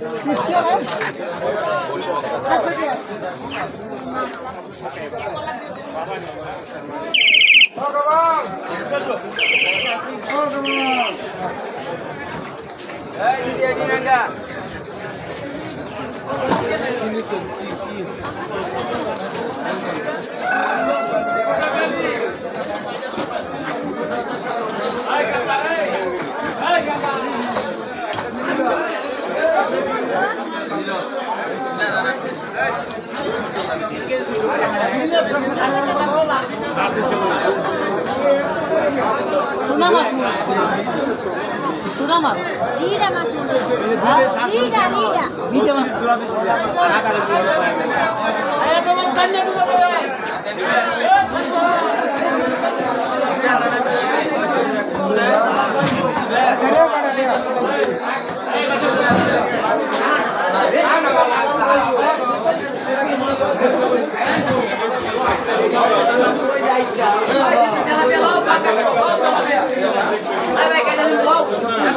করে দিচ্ছি সইরা প্রেম করে দিচ্ছি আলু কত গ্রাম মিষ্টি আলু টুনা মাছ। টুনা মাছ রিডা মাছ রিডা রিডা মিঠে মাছ